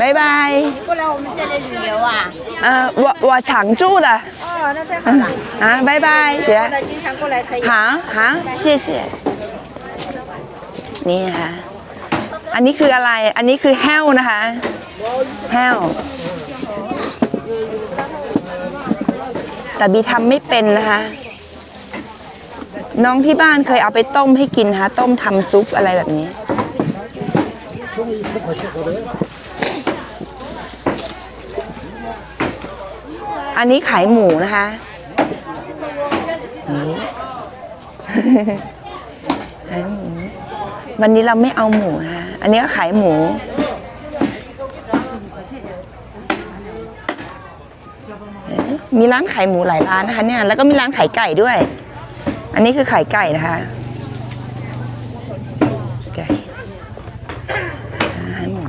拜拜。过来我们这里旅游啊？呃，我我常住的。哦，那太好了。啊，拜拜，姐。那经常过来可以。好好谢谢นี่นะคะอันนี้คืออะไร อันนี้คือแห้วนะคะ แห้ว แต่บีทำไม่เป็นนะคะ น้องที่บ้านเคยเอาไปต้มให้กินนะคะ ต้มทำซุปอะไรแบบนี้ อันนี้ขายหมูนะคะขายหมู วันนี้เราไม่เอาหมูนะคะ อันนี้ก็ขายหมู มีร้านขายหมูหลายร้านนะคะ เนี่ย แล้วก็มีร้านขายไก่ด้วย อันนี้คือขายไก่นะคะไก่ขายหมู